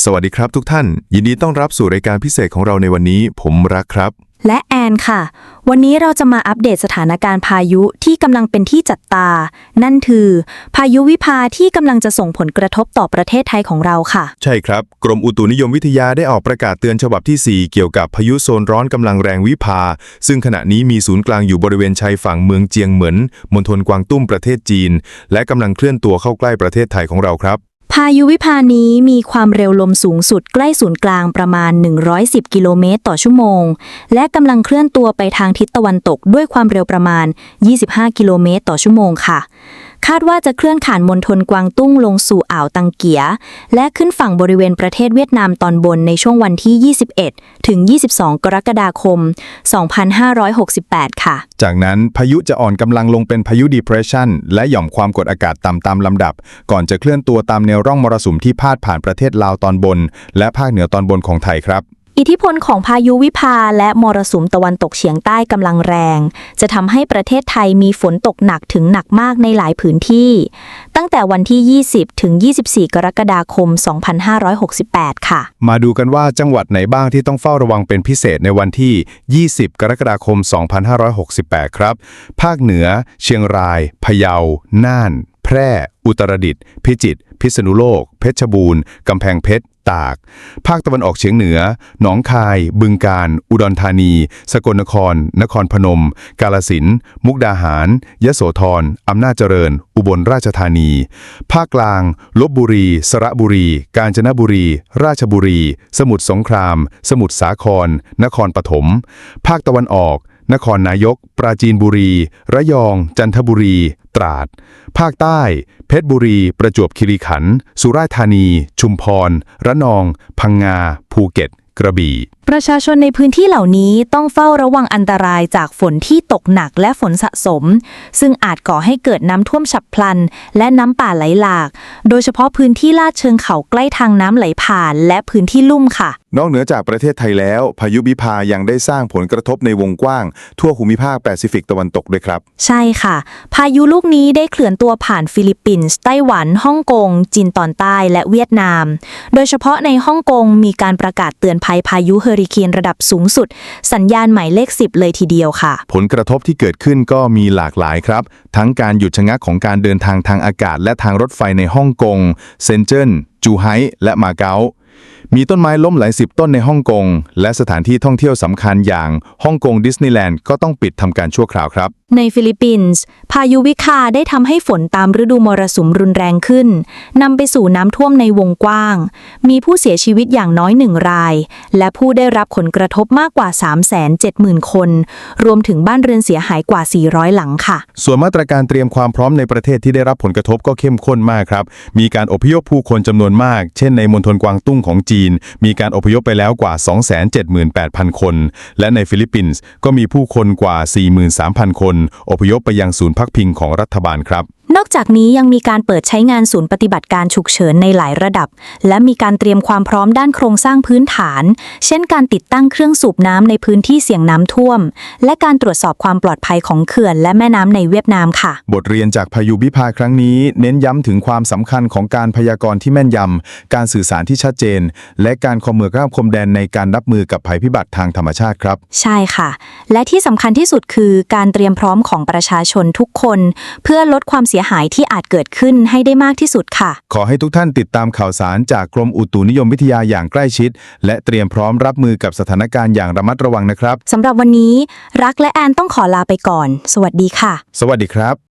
สวัสดีครับทุกท่าน ยินดีต้อนรับสู่รายการพิเศษของเราในวันนี้ ผมรักครับ และแอนค่ะ วันนี้เราจะมาอัปเดตสถานการณ์พายุที่กำลังเป็นที่จับตา นั่นคือ พายุวิภาที่กำลังจะส่งผลกระทบต่อประเทศไทยของเราค่ะ ใช่ครับ กรมอุตุนิยมวิทยาได้ออกประกาศเตือนฉบับที่ 4 เกี่ยวกับพายุโซนร้อนกำลังแรงวิภา ซึ่งขณะนี้มีศูนย์กลางอยู่บริเวณชายฝั่งเมืองเจียงเหมินมณฑลกวางตุ้มประเทศจีน และกำลังเคลื่อนตัวเข้าใกล้ประเทศไทยของเราครับ พายุวิภานี้มีความเร็วลมสูงสุดใกล้ศูนย์กลางประมาณ 110 กิโลเมตรต่อชั่วโมง และกำลังเคลื่อนตัวไปทางทิศตะวันตกด้วยความเร็วประมาณ 25 กิโลเมตรต่อชั่วโมงค่ะ คาดว่าจะเคลื่อนผ่านมณฑลกวางตุ้งลงสู่อ่าวตังเกีย และขึ้นฝั่งบริเวณประเทศเวียดนามตอนบนในช่วงวันที่ 21 ถึง 22 กรกฎาคม 2568 ค่ะ จากนั้นพายุจะอ่อนกำลังลงเป็นพายุ depression และหย่อมความกดอากาศต่ำตามลำดับ ก่อนจะเคลื่อนตัวตามแนวร่องมรสุมที่พาดผ่านประเทศลาวตอนบน และภาคเหนือตอนบนของไทยครับ อิทธิพลของพายุวิภาและมรสุมตะวันตกเฉียงใต้กำลังแรง จะทำให้ประเทศไทยมีฝนตกหนักถึงหนักมากในหลายพื้นที่ ตั้งแต่วันที่ 20 ถึง 24 กรกฎาคม 2568 ค่ะ มาดูกันว่าจังหวัดไหนบ้างที่ต้องเฝ้าระวังเป็นพิเศษในวันที่ 20 กรกฎาคม 2568 ครับ ภาคเหนือ เชียงราย พะเยา น่าน แพร่ อุตรดิตถ์พิจิตรพิษณุโลก เพชรบูรณ์ กำแพงเพชร ตาก ภาคตะวันออกเฉียงเหนือ หนองคาย บึงกาฬอุดรธานี สกลนคร นครพนม กาลสินธุ์มุกดาหาร ยโสธรอำนาจเจริญ อุบลราชธานี ภาคกลางลบบุรี สระบุรี กาญจนบุรี ราชบุรี สมุทรสงคราม สมุทรสาคร นครปฐม ภาคตะวันออก นครนายก ปราจีนบุรี ระยอง จันทบุรี ตราด ภาคใต้ เพชรบุรี ประจวบคีรีขันธ์ สุราษฎร์ธานี ชุมพร ระนอง พังงา ภูเก็ต กระบี่ประชาชนในพื้นที่เหล่านี้ต้องเฝ้าระวังอันตรายจากฝนที่ตกหนักและฝนสะสม ซึ่งอาจก่อให้เกิดน้ำท่วมฉับพลัน และน้ำป่าไหลหลาก โดยเฉพาะพื้นที่ลาดเชิงเขาใกล้ทางน้ำไหลผ่าน และพื้นที่ลุ่มค่ะ นอกเหนือจากประเทศไทยแล้ว พายุบิพายังได้สร้างผลกระทบในวงกว้าง ทั่วภูมิภาคแปซิฟิกตะวันตกด้วยครับ ใช่ค่ะ พายุลูกนี้ได้เคลื่อนตัวผ่านฟิลิปปินส์ไต้หวันฮ่องกง จีนตอนใต้และเวียดนาม โดยเฉพาะในฮ่องกงมีการประกาศเตือนภัยพายุเฮอริเคนระดับสูงสุด สัญญาณหมายเลข 10 เลยทีเดียวค่ะ ผลกระทบที่เกิดขึ้นก็มีหลากหลายครับ ทั้งการหยุดชะงักของการเดินทางทางอากาศ และทางรถไฟในฮ่องกงเซนเจิ้นจูไฮและมาเก๊า มีต้นไม้ล้มหลายสิบต้นในฮ่องกง และสถานที่ท่องเที่ยวสำคัญอย่างฮ่องกงดิสนีย์แลนด์ก็ต้องปิดทำการชั่วคราวครับ ในฟิลิปปินส์พายุวิคาได้ทำให้ฝนตามฤดูมรสุมรุนแรงขึ้นนำไปสู่น้ำท่วมในวงกว้าง มีผู้เสียชีวิตอย่างน้อยหนึ่งราย และผู้ได้รับผลกระทบมากกว่า 370,000 คน รวมถึงบ้านเรือนเสียหายกว่า 400 หลังค่ะ ส่วนมาตรการเตรียมความพร้อมในประเทศที่ได้รับผลกระทบก็เข้มข้นมากครับมีการอพยพผู้คนจำนวนมาก เช่นในมณฑลกวางตุ้งของจีนมีการอพยพไปแล้วกว่า 278,000 คน และในฟิลิปปินส์ก็มีผู้คนกว่า 43,000 คน อพยพไปยังศูนย์พักพิงของรัฐบาลครับนอกจากนี้ยังมีการเปิดใช้งานศูนย์ปฏิบัติการฉุกเฉินในหลายระดับ และมีการเตรียมความพร้อมด้านโครงสร้างพื้นฐาน เช่นการติดตั้งเครื่องสูบน้ำในพื้นที่เสี่ยงน้ำท่วม และการตรวจสอบความปลอดภัยของเขื่อนและแม่น้ำในเวียดนามค่ะ บทเรียนจากพายุบิพาครั้งนี้ เน้นย้ำถึงความสำคัญของการพยากรณ์ที่แม่นยำการสื่อสารที่ชัดเจน และการคอมมือข้ามคมแดนในการรับมือกับภัยพิบัติทางธรรมชาติครับ ใช่ค่ะ และที่สำคัญที่สุดคือ การเตรียมพร้อมของประชาชนทุกคน เพื่อลดความเสียหายที่อาจเกิดขึ้นให้ได้มากที่สุดค่ะ ขอให้ทุกท่านติดตามข่าวสารจากกรมอุตุนิยมวิทยาอย่างใกล้ชิด และเตรียมพร้อมรับมือกับสถานการณ์อย่างระมัดระวังนะครับ สำหรับวันนี้ รักและแอนต้องขอลาไปก่อน สวัสดีค่ะ สวัสดีครับ